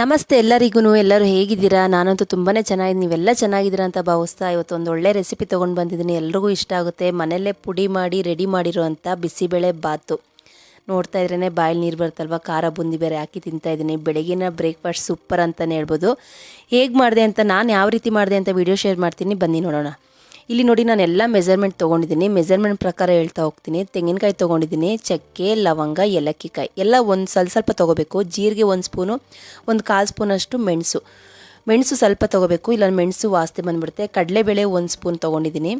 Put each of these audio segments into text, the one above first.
ನಮಸ್ತೆ ಎಲ್ಲರಿಗೂ ಎಲ್ಲರೂ ಹೇಗಿದ್ದೀರಾ? ನಾನಂತೂ ತುಂಬಾ ಚೆನ್ನಾಗಿದ್ದೀನಿ. ನೀವೆಲ್ಲ ಚೆನ್ನಾಗಿದ್ದೀರಾ ಅಂತ ಭಾವಿಸ್ತಾ ಇವತ್ತು ಒಂದು ಒಳ್ಳೆ ರೆಸಿಪಿ ತೊಗೊಂಡು ಬಂದಿದ್ದೀನಿ. ಎಲ್ರಿಗೂ ಇಷ್ಟ ಆಗುತ್ತೆ. ಮನೆಯಲ್ಲೇ ಪುಡಿ ಮಾಡಿ, ರೆಡಿ ಮಾಡಿರೋವಂಥ ಬಿಸಿಬೇಳೆ ಬಾತು. ನೋಡ್ತಾ ಇದ್ರೇ ಬಾಯಲ್ಲಿ ನೀರು ಬರ್ತಲ್ವ ಖಾರ, ಬುಂದಿ ಬೇರೆ ಹಾಕಿ ತಿಂತಾ ಇದ್ದೀನಿ. ಬೆಳಗಿನ ಬ್ರೇಕ್ಫಾಸ್ಟ್ ಸೂಪರ್ ಅಂತಲೇ ಹೇಳ್ಬೋದು. ಹೇಗೆ ಮಾಡಿದೆ ಅಂತ, ನಾನು ಯಾವ ರೀತಿ ಮಾಡಿದೆ ಅಂತ ವಿಡಿಯೋ ಶೇರ್ ಮಾಡ್ತೀನಿ. ಬನ್ನಿ ನೋಡೋಣ. ಇಲ್ಲಿ ನೋಡಿ ನಾನು ಎಲ್ಲ ಮೆಜರ್ಮೆಂಟ್ ತೊಗೊಂಡಿದ್ದೀನಿ. ಮೆಜರ್ಮೆಂಟ್ ಪ್ರಕಾರ ಹೇಳ್ತಾ ಹೋಗ್ತೀನಿ. ತೆಂಗಿನಕಾಯಿ ತೊಗೊಂಡಿದ್ದೀನಿ. ಚಕ್ಕೆ, ಲವಂಗ, ಏಲಕ್ಕಿಕಾಯಿ ಎಲ್ಲ ಒಂದು ಸ್ವಲ್ಪ ಸ್ವಲ್ಪ ತೊಗೋಬೇಕು. ಜೀರಿಗೆ ಒಂದು ಸ್ಪೂನು, ಒಂದು ಕಾಲು ಸ್ಪೂನಷ್ಟು ಮೆಣಸು. ಮೆಣಸು ಸ್ವಲ್ಪ ತೊಗೋಬೇಕು. ಇಲ್ಲ ಮೆಣಸು ವಾಸನೆ ಬಂದುಬಿಡುತ್ತೆ. ಕಡಲೆಬೇಳೆ ಒಂದು ಸ್ಪೂನ್ ತೊಗೊಂಡಿದ್ದೀನಿ.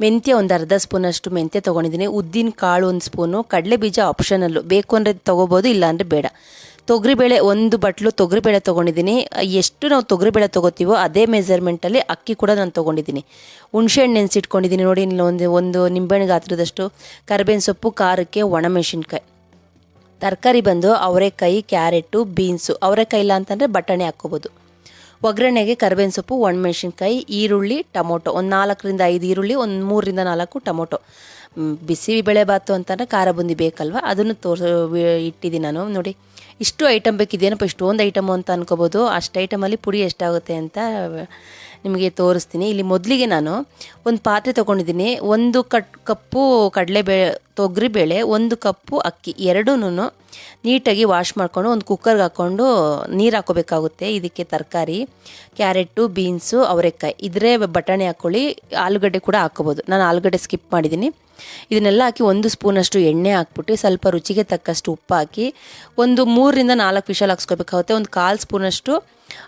ಮೆಂತ್ಯ ಒಂದು ಅರ್ಧ ಸ್ಪೂನಷ್ಟು ಮೆಂತ್ಯ ತೊಗೊಂಡಿದ್ದೀನಿ. ಉದ್ದಿನ ಕಾಳು ಒಂದು ಸ್ಪೂನು. ಕಡಲೆ ಬೀಜ ಆಪ್ಷನಲ್ಲು ಬೇಕು ಅಂದರೆ ತೊಗೋಬೋದು, ಇಲ್ಲಾಂದರೆ ಬೇಡ. ತೊಗರಿಬೇಳೆ, ಒಂದು ಬಟ್ಲು ತೊಗರಿಬೇಳೆ ತೊಗೊಂಡಿದ್ದೀನಿ. ಎಷ್ಟು ನಾವು ತೊಗರಿಬೇಳೆ ತೊಗೋತೀವೋ ಅದೇ ಮೆಜರ್ಮೆಂಟಲ್ಲಿ ಅಕ್ಕಿ ಕೂಡ ನಾನು ತೊಗೊಂಡಿದ್ದೀನಿ. ಹುಣಸೆಹಣ್ಣು ನೆನೆಸಿಟ್ಕೊಂಡಿದ್ದೀನಿ ನೋಡಿ, ಇಲ್ಲಿ ಒಂದು ಒಂದು ನಿಂಬೆಹಣ್ಣು ಗಾತ್ರದಷ್ಟು, ಕರಿಬೇವಿನ ಸೊಪ್ಪು, ಖಾರಕ್ಕೆ ಒಣಮೆಣಸಿನ್ಕಾಯಿ ತರಕಾರಿ ಬಂದು ಅವರೆಕಾಯಿ, ಕ್ಯಾರೆಟು, ಬೀನ್ಸು, ಅವರೆಕಾಯಿ ಇಲ್ಲ ಅಂತಂದರೆ ಬಟಾಣಿ ಹಾಕ್ಕೋಬೋದು. ಒಗ್ಗರಣೆಗೆ ಕರಿಬೇವಿನ ಸೊಪ್ಪು ಒಣಮೆಣಸಿನ್ಕಾಯಿ ಈರುಳ್ಳಿ, ಟೊಮೊಟೊ. ಒಂದು ನಾಲ್ಕರಿಂದ ಐದು ಈರುಳ್ಳಿ, ಒಂದು ಮೂರರಿಂದ ನಾಲ್ಕು ಟೊಮೊಟೊ. ಬಿಸಿ ಬೇಳೆಬಾತು ಅಂತಂದರೆ ಖಾರ ಬುಂದಿ ಬೇಕಲ್ವ? ಅದನ್ನು ತೋರಿಸ, ಇಟ್ಟಿದ್ದೀನಿ ನಾನು. ನೋಡಿ ಇಷ್ಟು ಐಟಮ್ ಬೇಕಿದೇನಪ್ಪ ಇಷ್ಟೊಂದು ಐಟಮು ಅಂತ ಅನ್ಕೋಬೋದು. ಅಷ್ಟು ಐಟಮಲ್ಲಿ ಪುಡಿ ಎಷ್ಟಾಗುತ್ತೆ ಅಂತ ನಿಮಗೆ ತೋರಿಸ್ತೀನಿ. ಇಲ್ಲಿ ಮೊದಲಿಗೆ ನಾನು ಒಂದು ಪಾತ್ರೆ ತೊಗೊಂಡಿದ್ದೀನಿ. ಒಂದು ಕಟ್, ಕಪ್ಪು ಕಡಲೆಬೇಳೆ ತೊಗರಿಬೇಳೆ ಒಂದು ಕಪ್ಪು ಅಕ್ಕಿ ಎರಡೂ ನೀಟಾಗಿ ವಾಶ್ ಮಾಡಿಕೊಂಡು ಒಂದು ಕುಕ್ಕರ್ಗೆ ಹಾಕ್ಕೊಂಡು ನೀರು ಹಾಕೋಬೇಕಾಗುತ್ತೆ. ಇದಕ್ಕೆ ತರಕಾರಿ, ಕ್ಯಾರೆಟು, ಬೀನ್ಸು, ಅವರೆಕಾಯಿ. ಇದ್ರೆ ಬಟಾಣಿ ಹಾಕ್ಕೊಳ್ಳಿ ಆಲೂಗಡ್ಡೆ ಕೂಡ ಹಾಕ್ಕೋಬೋದು ನಾನು ಆಲೂಗಡ್ಡೆ ಸ್ಕಿಪ್ ಮಾಡಿದ್ದೀನಿ. ಇದನ್ನೆಲ್ಲ ಹಾಕಿ ಒಂದು ಸ್ಪೂನಷ್ಟು ಎಣ್ಣೆ ಹಾಕ್ಬಿಟ್ಟು ಸ್ವಲ್ಪ ರುಚಿಗೆ ತಕ್ಕಷ್ಟು ಉಪ್ಪು ಹಾಕಿ ಒಂದು ಮೂರರಿಂದ ನಾಲ್ಕು ವಿಷಲ್ ಹಾಕ್ಸ್ಕೋಬೇಕಾಗುತ್ತೆ. ಒಂದು ಕಾಲು ಸ್ಪೂನಷ್ಟು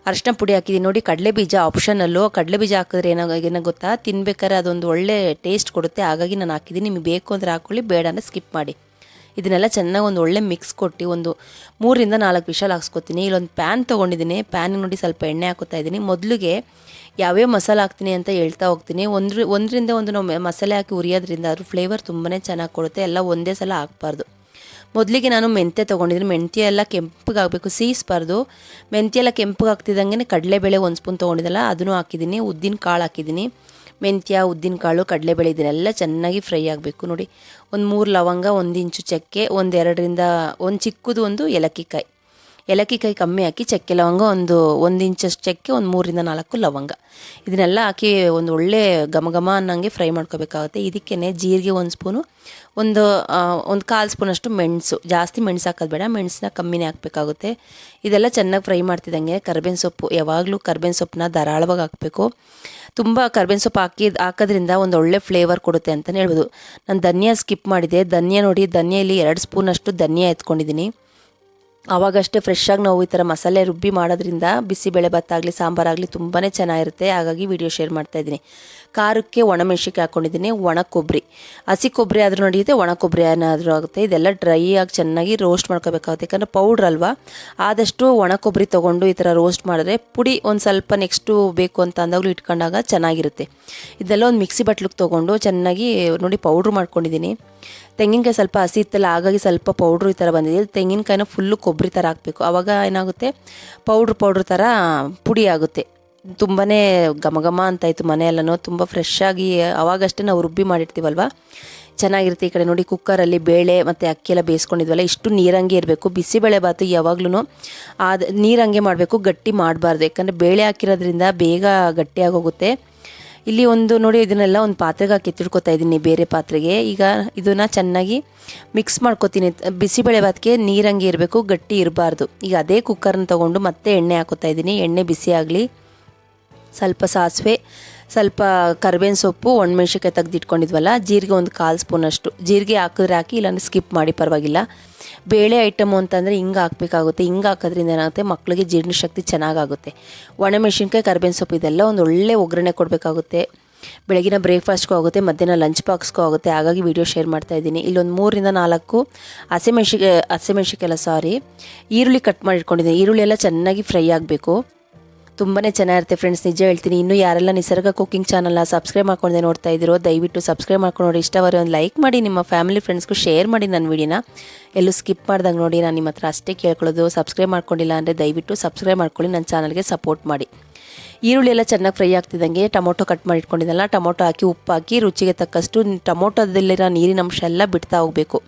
ಅರಿಶಿನ ಪುಡಿ ಹಾಕಿದ್ದೀನಿ ನೋಡಿ, ಕಡಲೆ ಬೀಜ ಆಪ್ಷನಲ್ಲು ಕಡಲೆ ಬೀಜ ಹಾಕಿದ್ರೆ ಏನಾಗ ಏನೋ ಗೊತ್ತಾ? ತಿನ್ಬೇಕಾದ್ರೆ ಅದೊಂದು ಒಳ್ಳೆ ಟೇಸ್ಟ್ ಕೊಡುತ್ತೆ. ಹಾಗಾಗಿ ನಾನು ಹಾಕಿದ್ದೀನಿ ನಿಮಗೆ ಬೇಕು ಅಂದರೆ ಹಾಕ್ಕೊಳ್ಳಿ ಬೇಡ ಅಂದರೆ ಸ್ಕಿಪ್ ಮಾಡಿ. ಇದನ್ನೆಲ್ಲ ಚೆನ್ನಾಗಿ ಒಂದು ಒಳ್ಳೆ ಮಿಕ್ಸ್ ಕೊಟ್ಟು ಒಂದು ಮೂರಿಂದ ನಾಲ್ಕು ವಿಷಲ್ ಹಾಕ್ಸ್ಕೊತೀನಿ. ಇಲ್ಲೊಂದು ಪ್ಯಾನ್ ತೊಗೊಂಡಿದ್ದೀನಿ ಪ್ಯಾನ್ ನೋಡಿ ಸ್ವಲ್ಪ ಎಣ್ಣೆ ಹಾಕೋತಾ ಇದ್ದೀನಿ. ಮೊದಲಿಗೆ ಯಾವ್ಯಾವ ಮಸಾಲೆ ಹಾಕ್ತೀನಿ ಅಂತ ಹೇಳ್ತಾ ಹೋಗ್ತೀನಿ. ಒಂದ್ರ, ಒಂದರಿಂದ ಒಂದು ನಾವು ಮಸಾಲೆ ಹಾಕಿ ಉರಿಯೋದ್ರಿಂದ ಅದ್ರ ಫ್ಲೇವರ್ ತುಂಬಾ ಚೆನ್ನಾಗಿ ಕೊಡುತ್ತೆ. ಎಲ್ಲ ಒಂದೇ ಸಲ ಹಾಕ್ಬಾರ್ದು. ಮೊದಲಿಗೆ ನಾನು ಮೆಂತ್ಯ ತೊಗೊಂಡಿದ್ದೀನಿ. ಮೆಂತ್ಯ ಎಲ್ಲ ಕೆಂಪಗಾಗಬೇಕು. ಸೀಸ್ಬಾರ್ದು ಮೆಂತ್ಯ ಎಲ್ಲ ಕೆಂಪಗೆ ಆಗ್ತಿದ್ದಂಗೆ ಕಡಲೆಬೇಳೆ ಒಂದು ಸ್ಪೂನ್ ತೊಗೊಂಡಿದ್ದಲ್ಲ, ಅದನ್ನು ಹಾಕಿದ್ದೀನಿ. ಉದ್ದಿನ ಕಾಳು ಹಾಕಿದ್ದೀನಿ. ಮೆಂತ್ಯ, ಉದ್ದಿನ ಕಾಳು, ಕಡಲೆಬೇಳೆ ಇದನ್ನೆಲ್ಲ ಚೆನ್ನಾಗಿ ಫ್ರೈ ಆಗಬೇಕು ನೋಡಿ. ಒಂದು ಮೂರು ಲವಂಗ, ಒಂದು ಇಂಚು ಚಕ್ಕೆ ಒಂದೆರಡರಿಂದ ಒಂದು ಚಿಕ್ಕದು ಒಂದು ಏಲಕ್ಕಿಕಾಯಿ. ಏಲಕ್ಕಿಕಾಯಿ ಕಮ್ಮಿ ಹಾಕಿ ಚಕ್ಕೆ ಲವಂಗ ಒಂದು ಒಂದು ಇಂಚಷ್ಟು ಚಕ್ಕೆ ಒಂದು ಮೂರಿಂದ ನಾಲ್ಕು ಲವಂಗ. ಇದನ್ನೆಲ್ಲ ಹಾಕಿ ಒಂದು ಒಳ್ಳೆ ಘಮ ಘಮ ಅನ್ನಂಗೆ ಫ್ರೈ ಮಾಡ್ಕೋಬೇಕಾಗುತ್ತೆ. ಇದಕ್ಕೇ ಜೀರಿಗೆ ಒಂದು ಸ್ಪೂನು, ಒಂದು ಒಂದು ಕಾಲು ಸ್ಪೂನಷ್ಟು ಮೆಣಸು. ಜಾಸ್ತಿ ಮೆಣಸು ಹಾಕೋದು ಬೇಡ ಮೆಣಸನ್ನ ಕಮ್ಮಿನೇ ಹಾಕಬೇಕಾಗುತ್ತೆ. ಇದೆಲ್ಲ ಚೆನ್ನಾಗಿ ಫ್ರೈ ಮಾಡ್ತಿದ್ದಂಗೆ ಕರ್ಬೇವಿನ ಸೊಪ್ಪು ಯಾವಾಗಲೂ ಕರ್ಬೇವಿನ ಸೊಪ್ಪನ್ನ ಧಾರಾಳವಾಗಿ ಹಾಕಬೇಕು. ತುಂಬ ಕರ್ಬೇವಿನ ಸೊಪ್ಪು ಹಾಕಿ, ಹಾಕೋದ್ರಿಂದ ಒಂದು ಒಳ್ಳೆ ಫ್ಲೇವರ್ ಕೊಡುತ್ತೆ ಅಂತಲೇ ಹೇಳ್ಬೋದು. ನಾನು ಧನಿಯಾ ಸ್ಕಿಪ್ ಮಾಡಿದೆ. ಧನಿಯಾ ನೋಡಿ ಧನಿಯಲ್ಲಿ ಎರಡು ಸ್ಪೂನಷ್ಟು ಧನಿಯಾ ಎತ್ಕೊಂಡಿದ್ದೀನಿ. ಆವಾಗಷ್ಟೇ ಫ್ರೆಶ್ಶಾಗಿ ನಾವು ಈ ಥರ ಮಸಾಲೆ ರುಬ್ಬಿ ಮಾಡೋದ್ರಿಂದ ಬಿಸಿಬೇಳೆ ಭತ್ತಾಗಲಿ ಸಾಂಬಾರಾಗಲಿ ತುಂಬಾ ಚೆನ್ನಾಗಿರುತ್ತೆ. ಹಾಗಾಗಿ ವಿಡಿಯೋ ಶೇರ್ ಮಾಡ್ತಾ ಇದ್ದೀನಿ. ಖಾರಕ್ಕೆ ಒಣಮೆಣ್ಸಿನ್ಕಾಯಿ ಹಾಕ್ಕೊಂಡಿದ್ದೀನಿ ಒಣ ಕೊಬ್ಬರಿ. ಹಸಿ ಕೊಬ್ಬರಿ ಆದರೂ ನಡೆಯುತ್ತೆ, ಒಣ ಕೊಬ್ಬರಿ ಏನಾದರೂ ಆಗುತ್ತೆ. ಇದೆಲ್ಲ ಡ್ರೈ ಆಗಿ ಚೆನ್ನಾಗಿ ರೋಸ್ಟ್ ಮಾಡ್ಕೋಬೇಕಾಗುತ್ತೆ. ಯಾಕಂದರೆ ಪೌಡ್ರ್ ಅಲ್ವಾ? ಆದಷ್ಟು ಒಣ ಕೊಬ್ಬರಿ ತೊಗೊಂಡು ಈ ಥರ ರೋಸ್ಟ್ ಮಾಡಿದ್ರೆ ಪುಡಿ ಒಂದು ಸ್ವಲ್ಪ ನೆಕ್ಸ್ಟು ಬೇಕು ಅಂತ ಅಂದಾಗಲೂ ಇಟ್ಕೊಂಡಾಗ ಚೆನ್ನಾಗಿರುತ್ತೆ. ಇದೆಲ್ಲ ಒಂದು ಮಿಕ್ಸಿ ಬಟ್ಲಿಗೆ ತೊಗೊಂಡು ಚೆನ್ನಾಗಿ ನೋಡಿ ಪೌಡ್ರ್ ಮಾಡ್ಕೊಂಡಿದ್ದೀನಿ. ತೆಂಗಿನಕಾಯಿ ಸ್ವಲ್ಪ ಹಸಿ ಇತ್ತಲ್ಲ, ಹಾಗಾಗಿ ಸ್ವಲ್ಪ ಪೌಡ್ರ್ ಈ ಥರ ಬಂದಿದೆ. ತೆಂಗಿನಕಾಯಿನ ಫುಲ್ಲು ಕೊಬ್ಬರಿ ಥರ ಹಾಕಬೇಕು. ಆವಾಗ ಏನಾಗುತ್ತೆ? ಪೌಡ್ರ್ ಪೌಡ್ರ್ ಥರ ಪುಡಿ ಆಗುತ್ತೆ. ತುಂಬಾ ಘಮ ಘಮ ಅಂತಾಯಿತು ಮನೆಯೆಲ್ಲನೂ. ತುಂಬ ಫ್ರೆಶ್ ಆಗಿ ಅವಾಗಷ್ಟೇ ನಾವು ರುಬ್ಬಿ ಮಾಡಿರ್ತೀವಲ್ವ? ಚೆನ್ನಾಗಿರುತ್ತೆ ಈ ಕಡೆ ನೋಡಿ ಕುಕ್ಕರಲ್ಲಿ ಬೇಳೆ ಮತ್ತು ಅಕ್ಕಿ ಎಲ್ಲ ಬೇಯಿಸ್ಕೊಂಡಿದ್ವಲ್ಲ, ಇಷ್ಟು ನೀರಂಗೆ ಇರಬೇಕು. ಬಿಸಿಬೇಳೆ ಬಾತು ಯಾವಾಗ್ಲೂ ಅದು ನೀರಂಗೆ ಮಾಡಬೇಕು, ಗಟ್ಟಿ ಮಾಡಬಾರ್ದು. ಯಾಕಂದರೆ ಬೇಳೆ ಹಾಕಿರೋದ್ರಿಂದ ಬೇಗ ಗಟ್ಟಿಯಾಗೋಗುತ್ತೆ ಇಲ್ಲಿ ಒಂದು ನೋಡಿ, ಇದನ್ನೆಲ್ಲ ಒಂದು ಪಾತ್ರೆಗೆ ಹಾಕಿ ತಿಳ್ಕೊತಾ ಇದ್ದೀನಿ ಬೇರೆ ಪಾತ್ರೆಗೆ. ಈಗ ಇದನ್ನು ಚೆನ್ನಾಗಿ ಮಿಕ್ಸ್ ಮಾಡ್ಕೊತೀನಿ. ಬಿಸಿಬೇಳೆ ಭಾತ್ಗೆ ನೀರಂಗೆ ಇರಬೇಕು, ಗಟ್ಟಿ ಇರಬಾರ್ದು. ಈಗ ಅದೇ ಕುಕ್ಕರ್ನ ತೊಗೊಂಡು ಮತ್ತೆ ಎಣ್ಣೆ ಹಾಕೋತಾ ಇದ್ದೀನಿ ಎಣ್ಣೆ ಬಿಸಿ ಆಗಲಿ, ಸ್ವಲ್ಪ ಸಾಸಿವೆ ಸ್ವಲ್ಪ ಕರ್ಬೇವಿನ ಸೊಪ್ಪು, ಒಣಮೆಣ್ಸಿನ್ಕಾಯಿ ತೆಗೆದಿಟ್ಕೊಂಡಿದ್ವಲ್ಲ, ಜೀರಿಗೆ ಒಂದು ಕಾಲು ಸ್ಪೂನಷ್ಟು ಜೀರಿಗೆ ಹಾಕಿದ್ರೆ ಹಾಕಿ, ಇಲ್ಲಾಂದ್ರೆ ಸ್ಕಿಪ್ ಮಾಡಿ, ಪರವಾಗಿಲ್ಲ. ಬೇಳೆ ಐಟಮು ಅಂತಂದರೆ ಹಿಂಗೆ ಹಾಕಬೇಕಾಗುತ್ತೆ. ಹಿಂಗೆ ಹಾಕೋದ್ರಿಂದ ಏನಾಗುತ್ತೆ? ಮಕ್ಕಳಿಗೆ ಜೀರ್ಣಶಕ್ತಿ ಚೆನ್ನಾಗಾಗುತ್ತೆ. ಒಣಮೆಣ್ಸಿನ್ಕಾಯಿ, ಕರ್ಬೇವಿನ ಸೊಪ್ಪು ಇದೆಲ್ಲ ಒಂದು ಒಳ್ಳೆ ಒಗ್ಗರಣೆ ಕೊಡಬೇಕಾಗುತ್ತೆ. ಬೆಳಗಿನ ಬ್ರೇಕ್ಫಾಸ್ಟ್ಗೂ ಆಗುತ್ತೆ, ಮಧ್ಯಾಹ್ನ ಲಂಚ್ ಬಾಕ್ಸ್ಗೂ ಆಗುತ್ತೆ. ಹಾಗಾಗಿ ವಿಡಿಯೋ ಶೇರ್ ಮಾಡ್ತಾ ಇದ್ದೀನಿ. ಇಲ್ಲೊಂದು ಮೂರರಿಂದ ನಾಲ್ಕು ಹಸಿಮೆಣ್ಸಿಗೆ ಹಸಿಮೆಣಸಿಕೆಲ್ಲ ಸಾರಿ ಈರುಳ್ಳಿ ಕಟ್ ಮಾಡಿ ಇಟ್ಕೊಂಡಿದ್ದೀನಿ ಈರುಳ್ಳಿ ಎಲ್ಲ ಚೆನ್ನಾಗಿ ಫ್ರೈ ಆಗಬೇಕು. ತುಂಬಾ ಚೆನ್ನಾಗಿರುತ್ತೆ ಫ್ರೆಂಡ್ಸ್ ನಿಜ ಹೇಳ್ತೀನಿ, ಇನ್ನೂ ಯಾರೆಲ್ಲ ನಿಸರ್ಗ ಕುಕಿಂಗ್ ಚಾನಲ್ನ ಸಬ್ಸ್ಕ್ರೈಬ್ ಮಾಡ್ಕೊಂಡೆ ನೋಡ್ತಾ ಇದ್ದೀರೋ, ದಯವಿಟ್ಟು ಸಬ್ಸ್ಕ್ರೈಬ್ ಮಾಡ್ಕೊಂಡು ನೋಡಿ ಇಷ್ಟವರೆ ಒಂದು ಲೈಕ್ ಮಾಡಿ, ನಿಮ್ಮ ಫ್ಯಾಮಿಲಿ ಫ್ರೆಂಡ್ಸ್ಗೂ ಶೇರ್ ಮಾಡಿ ನನ್ನ ವಿಡಿಯೋನ ಎಲ್ಲೂ ಸ್ಕಿಪ್ ಮಾಡ್ದಂಗೆ ನೋಡಿ ನಾನು ನಿಮ್ಮ ಹತ್ರ ಅಷ್ಟೇ ಕೇಳ್ಕೊಳ್ಳೋದು ಸಬ್ಸ್ಕ್ರೈಬ್ ಮಾಡ್ಕೊಂಡಿಲ್ಲ ಅಂದರೆ ದಯವಿಟ್ಟು ಸಬ್ಸ್ಕ್ರೈಬ್ ಮಾಡ್ಕೊಳ್ಳಿ ನನ್ನ ಚಾನಲ್ಗೆ ಸಪೋರ್ಟ್ ಮಾಡಿ. ಈರುಳ್ಳಿ ಎಲ್ಲ ಚೆನ್ನಾಗಿ ಫ್ರೈ ಆಗ್ತಿದ್ದಂಗೆ, ಟೊಮೊಟೊ ಕಟ್ ಮಾಡಿ ಇಟ್ಕೊಂಡಿದ್ದಲ್ಲ, ಟೊಮೊಟೊ ಹಾಕಿ ಉಪ್ಪು ಹಾಕಿ ರುಚಿಗೆ ತಕ್ಕಷ್ಟು ಟೊಮೊಟೊದಲ್ಲಿರೋ ನೀರಿನಂಶ ಎಲ್ಲ ಬಿಡ್ತಾ ಹೋಗಬೇಕು.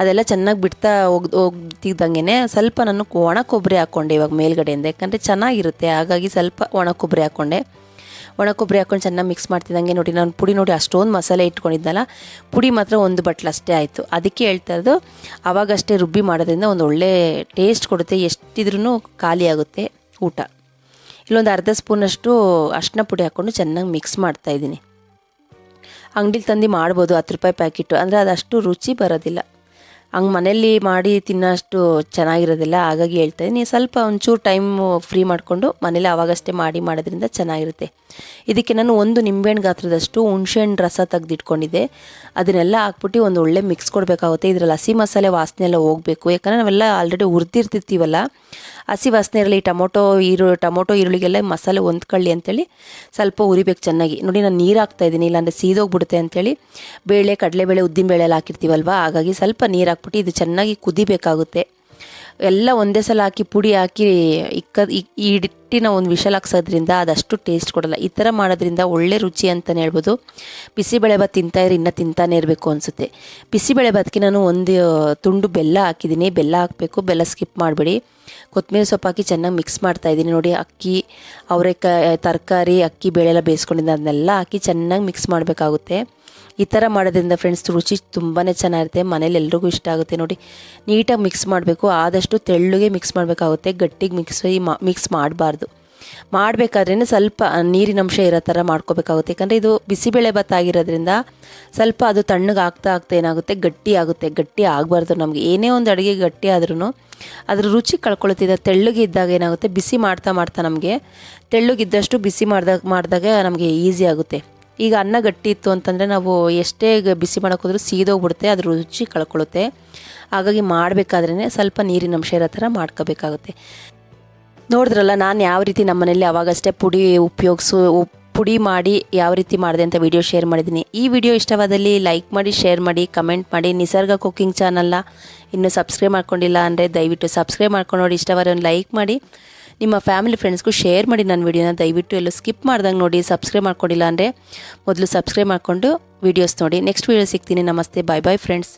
ಅದೆಲ್ಲ ಚೆನ್ನಾಗಿ ಬಿಡ್ತಾ ಹೋಗ್ ಹೋಗ್ತಿದ್ದಂಗೆ ಸ್ವಲ್ಪ ನಾನು ಒಣ ಕೊಬ್ಬರಿ ಹಾಕ್ಕೊಂಡೆ ಇವಾಗ ಮೇಲ್ಗಡೆಯಿಂದ. ಯಾಕಂದರೆ ಚೆನ್ನಾಗಿರುತ್ತೆ, ಹಾಗಾಗಿ ಸ್ವಲ್ಪ ಒಣ ಕೊಬ್ಬರಿ ಹಾಕ್ಕೊಂಡೆ ಒಣ ಕೊಬ್ಬರಿ ಹಾಕ್ಕೊಂಡು ಚೆನ್ನಾಗಿ ಮಿಕ್ಸ್ ಮಾಡ್ತಿದ್ದಂಗೆ ನೋಡಿ, ನಾನು ಪುಡಿ ನೋಡಿ ಅಷ್ಟೊಂದು ಮಸಾಲೆ ಇಟ್ಕೊಂಡಿದ್ದಲ್ಲ, ಪುಡಿ ಮಾತ್ರ ಒಂದು ಬಟ್ಲು ಅಷ್ಟೇ ಆಯಿತು. ಅದಕ್ಕೆ ಹೇಳ್ತಾ ಇರೋದು, ಅವಾಗಷ್ಟೇ ರುಬ್ಬಿ ಮಾಡೋದ್ರಿಂದ ಒಂದು ಒಳ್ಳೆ ಟೇಸ್ಟ್ ಕೊಡುತ್ತೆ ಎಷ್ಟಿದ್ರೂ ಖಾಲಿ ಆಗುತ್ತೆ ಊಟ. ಇಲ್ಲೊಂದು ಅರ್ಧ ಸ್ಪೂನಷ್ಟು ಅರ್ಶಿನ ಪುಡಿ ಹಾಕ್ಕೊಂಡು ಚೆನ್ನಾಗಿ ಮಿಕ್ಸ್ ಮಾಡ್ತಾಯಿದ್ದೀನಿ ಅಂಗಡಿಲಿ ತಂದು ಮಾಡ್ಬೋದು, ಹತ್ತು ರೂಪಾಯಿ ಪ್ಯಾಕೆಟು. ಅಂದರೆ ಅದಷ್ಟು ರುಚಿ ಬರೋದಿಲ್ಲ. ಹಂಗೆ ಮನೆಯಲ್ಲಿ ಮಾಡಿ ತಿನ್ನೋಷ್ಟು ಚೆನ್ನಾಗಿರೋದಿಲ್ಲ, ಹಾಗಾಗಿ ಹೇಳ್ತಾ ಇದ್ದೀನಿ. ಸ್ವಲ್ಪ ಒಂಚೂರು ಟೈಮು ಫ್ರೀ ಮಾಡಿಕೊಂಡು ಮನೇಲಿ ಆವಾಗಷ್ಟೇ ಮಾಡಿ ಮಾಡೋದ್ರಿಂದ ಚೆನ್ನಾಗಿರುತ್ತೆ. ಇದಕ್ಕೆ ನಾನು ಒಂದು ನಿಂಬೆಹಣ್ಣು ಗಾತ್ರದಷ್ಟು ಹುಣ್ಸೆಹಣ್ಣು ರಸ ತೆಗೆದಿಟ್ಕೊಂಡಿದ್ದೆ. ಅದನ್ನೆಲ್ಲ ಹಾಕ್ಬಿಟ್ಟು ಒಂದು ಒಳ್ಳೆ ಮಿಕ್ಸ್ ಕೊಡಬೇಕಾಗುತ್ತೆ. ಇದರಲ್ಲಿ ಹಸಿ ಮಸಾಲೆ ವಾಸನೆ ಎಲ್ಲ ಹೋಗಬೇಕು. ಯಾಕಂದರೆ ನಾವೆಲ್ಲ ಆಲ್ರೆಡಿ ಹುರಿದಿರ್ತಿರ್ತೀವಲ್ಲ, ಹಸಿ ವಾಸನೆ ಇರಲಿ, ಟೊಮೊಟೊ, ಈರು, ಟೊಮೊಟೊ, ಈರುಳ್ಳಿಗೆಲ್ಲ ಮಸಾಲೆ ಹೊಂದ್ಕೊಳ್ಳಿ ಅಂತೇಳಿ ಸ್ವಲ್ಪ ಉರಿಬೇಕು ಚೆನ್ನಾಗಿ. ನೋಡಿ, ನಾನು ನೀರು ಹಾಕ್ತಾ ಇದ್ದೀನಿ, ಇಲ್ಲಾಂದರೆ ಸೀದೋಗ್ಬಿಡುತ್ತೆ ಅಂತೇಳಿ. ಬೇಳೆ ಕಡಲೆ ಬೇಳೆ ಉದ್ದಿನ ಬೇಳೆ ಎಲ್ಲ ಹಾಕಿರ್ತೀವಲ್ವ, ಹಾಗಾಗಿ ಸ್ವಲ್ಪ ನೀರು ಹಾಕ್ಬಿಟ್ಟು ಇದು ಚೆನ್ನಾಗಿ ಕುದಿಬೇಕಾಗುತ್ತೆ. ಎಲ್ಲ ಒಂದೇ ಸಲ ಹಾಕಿ ಪುಡಿ ಹಾಕಿ ಇಕ್ಕ ಈ ಒಂದು ವಿಷಲ್ ಹಾಕ್ಸೋದ್ರಿಂದ ಅದಷ್ಟು ಟೇಸ್ಟ್ ಕೊಡಲ್ಲ. ಈ ಥರ ಮಾಡೋದ್ರಿಂದ ಒಳ್ಳೆ ರುಚಿ ಅಂತಲೇ ಹೇಳ್ಬೋದು. ಬಿಸಿಬೇಳೆ ಭಾತ್ ಇರೋ ಇನ್ನೂ ತಿಂತಾನೇ ಇರಬೇಕು ಅನಿಸುತ್ತೆ. ಬಿಸಿಬೇಳೆ ಭಾತ್ಗೆ ನಾನು ಒಂದು ತುಂಡು ಬೆಲ್ಲ ಹಾಕಿದ್ದೀನಿ. ಬೆಲ್ಲ ಹಾಕಬೇಕು. ಬೆಲ್ಲ ಸ್ಕಿಪ್ ಮಾಡಬೇಡಿ. ಕೊತ್ತಂಬರಿ ಸೊಪ್ಪು ಹಾಕಿ ಚೆನ್ನಾಗಿ ಮಿಕ್ಸ್ ಮಾಡ್ತಾ ಇದ್ದೀನಿ. ನೋಡಿ ಅಕ್ಕಿ, ಅವರೆಕಾಯಿ, ತರಕಾರಿ, ಅಕ್ಕಿ, ಬೇಳೆಲ್ಲ ಬೇಯಿಸ್ಕೊಂಡಿದ್ದ. ಅದನ್ನೆಲ್ಲ ಹಾಕಿ ಚೆನ್ನಾಗಿ ಮಿಕ್ಸ್ ಮಾಡಬೇಕಾಗುತ್ತೆ. ಈ ಥರ ಮಾಡೋದ್ರಿಂದ ಫ್ರೆಂಡ್ಸ್ ರುಚಿ ತುಂಬಾ ಚೆನ್ನಾಗಿರುತ್ತೆ. ಮನೇಲಿ ಎಲ್ರಿಗೂ ಇಷ್ಟ ಆಗುತ್ತೆ ನೋಡಿ. ನೀಟಾಗಿ ಮಿಕ್ಸ್ ಮಾಡಬೇಕು. ಆದಷ್ಟು ತೆಳ್ಳಗೆ ಮಿಕ್ಸ್ ಮಾಡಬೇಕಾಗುತ್ತೆ. ಗಟ್ಟಿಗೆ ಮಿಕ್ಸ್ ಮಿಕ್ಸ್ ಮಾಡಬಾರ್ದು. ಮಾಡಬೇಕಾದ್ರೇ ಸ್ವಲ್ಪ ನೀರಿನ ಅಂಶ ಇರೋ ಥರ ಮಾಡ್ಕೋಬೇಕಾಗುತ್ತೆ. ಯಾಕಂದರೆ ಇದು ಬಿಸಿಬೇಳೆ ಭತ್ತ ಆಗಿರೋದ್ರಿಂದ ಸ್ವಲ್ಪ ಅದು ತಣ್ಣಗೆ ಆಗ್ತಾ ಆಗ್ತಾ ಏನಾಗುತ್ತೆ? ಗಟ್ಟಿ ಆಗುತ್ತೆ. ಗಟ್ಟಿ ಆಗಬಾರ್ದು ನಮಗೆ. ಏನೇ ಒಂದು ಅಡುಗೆ ಗಟ್ಟಿ ಆದ್ರೂ ಅದ್ರ ರುಚಿ ಕಳ್ಕೊಳ್ತಿದ್ದ ತೆಳ್ಳಗೆ ಇದ್ದಾಗ ಏನಾಗುತ್ತೆ? ಬಿಸಿ ಮಾಡ್ತಾ ಮಾಡ್ತಾ ನಮಗೆ ತೆಳ್ಳಗಿದ್ದಷ್ಟು ಬಿಸಿ ಮಾಡಿದಾಗ ಮಾಡಿದಾಗ ನಮಗೆ ಈಸಿ ಆಗುತ್ತೆ. ಈಗ ಅನ್ನ ಗಟ್ಟಿ ಇತ್ತು ಅಂತಂದರೆ ನಾವು ಎಷ್ಟೇ ಬಿಸಿ ಮಾಡೋಕ್ಕೋದ್ರೂ ಸೀದೋಗ್ಬಿಡುತ್ತೆ, ಅದ್ರ ರುಚಿ ಕಳ್ಕೊಳ್ಳುತ್ತೆ. ಹಾಗಾಗಿ ಮಾಡಬೇಕಾದ್ರೇ ಸ್ವಲ್ಪ ನೀರಿನ ಅಂಶ ಇರೋ ಥರ ಮಾಡ್ಕೋಬೇಕಾಗುತ್ತೆ. ನೋಡಿದ್ರಲ್ಲ, ನಾನು ಯಾವ ರೀತಿ ನಮ್ಮ ಮನೇಲಿ ಅವಾಗಷ್ಟೇ ಪುಡಿ ಉಪಯೋಗಿಸು ಪುಡಿ ಮಾಡಿ ಯಾವ ರೀತಿ ಮಾಡಿದೆ ಅಂತ ವಿಡಿಯೋ ಶೇರ್ ಮಾಡಿದ್ದೀನಿ. ಈ ವಿಡಿಯೋ ಇಷ್ಟವಾದಲ್ಲಿ ಲೈಕ್ ಮಾಡಿ, ಶೇರ್ ಮಾಡಿ, ಕಮೆಂಟ್ ಮಾಡಿ. ನಿಸರ್ಗ ಕುಕ್ಕಿಂಗ್ ಚಾನಲ್ನ ಇನ್ನೂ ಸಬ್ಸ್ಕ್ರೈಬ್ ಮಾಡ್ಕೊಂಡಿಲ್ಲ ಅಂದರೆ ದಯವಿಟ್ಟು ಸಬ್ಸ್ಕ್ರೈಬ್ ಮಾಡ್ಕೊಂಡು ನೋಡಿ. ಇಷ್ಟವಾದ ಒಂದು ಲೈಕ್ ಮಾಡಿ. ನಿಮ್ಮ ಫ್ಯಾಮಿಲಿ ಫ್ರೆಂಡ್ಸ್ಗೂ ಶೇರ್ ಮಾಡಿ ನನ್ನ ವಿಡಿಯೋನ ದಯವಿಟ್ಟು ಎಲ್ಲೂ ಸ್ಕಿಪ್ ಮಾಡ್ದಂಗೆ ನೋಡಿ ಸಬ್ಸ್ಕ್ರೈಬ್ ಮಾಡ್ಕೊಂಡಿಲ್ಲ ಅಂದರೆ ಮೊದಲು ಸಬ್ಸ್ಕ್ರೈಬ್ ಮಾಡಿಕೊಂಡು ವೀಡಿಯೋಸ್ ನೋಡಿ. ನೆಕ್ಸ್ಟ್ ವೀಡಿಯೋ ಸಿಗ್ತೀನಿ. ನಮಸ್ತೆ. ಬಾಯ್ ಬಾಯ್ ಫ್ರೆಂಡ್ಸ್